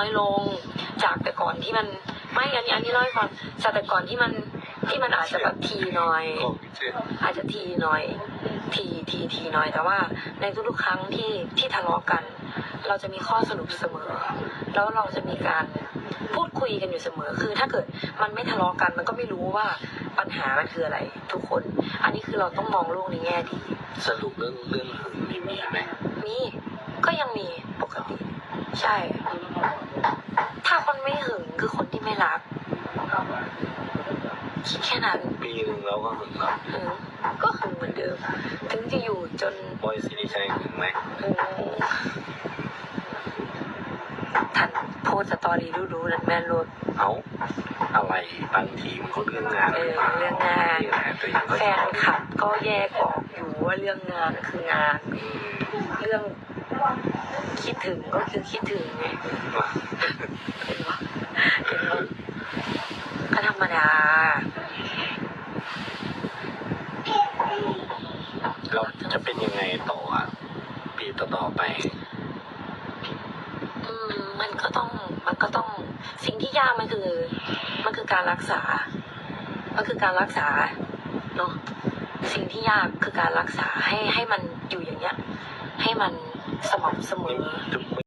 อยลงจากแต่ก่อนที่มันไม่อันนี้อันนี้เล่าให้ฟังจากแต่ก่อนที่มันที่มันอาจจะแบบทีหน่อย ก็เชื่ออาจจะทีหน่อย ทีทีทีหน่อยแต่ว่าในทุกๆครั้งที่ที่ทะเลาะกัน เราจะมีข้อสรุปเสมอ แล้วเราจะมีการพูดคุยกันอยู่เสมอ คือถ้าเกิดมันไม่ทะเลาะกัน มันก็ไม่รู้ว่าปัญหามันคืออะไร ทุกคน อันนี้คือเราต้องมองโลกในแง่ดีสรุปเรื่องเรื่องหึงนี่มีไหมมีก็ ยังมีปกติ ใช่ ถ้าคนไม่หึงคือคนที่ไม่รักคิดแค่นั้น ปีหนึ่งเราก็หึงแล้วหึงก็หึงเหมือนเดิม ถึงจะอยู่จนบอยสิริชัยหึงไหมหึงท่านโพสต์สตอรี่รู้ๆนั่นแม่นรถเอาอะไรบางทีมันก็เรื่องงานเออเรื่องงานนี่แหละตัวเองก็แฟนคลับก็แยกออกอยู่ว่าเรื่องงานคืองานอืมเรื่อง คิดถึงก็คือคิดถึงไงเห็นปะเห็นปะก็ธรรมดา เราจะเป็นยังไงต่ออะปีต่อๆไป อืมมันก็ต้องมันก็ต้องสิ่งที่ยากมันคือ มันคือการรักษา มันคือการรักษาเนาะสิ่งที่ยากคือการรักษาให้ให้มันอยู่อย่างเงี้ย ให้มันสม่ำเสมอ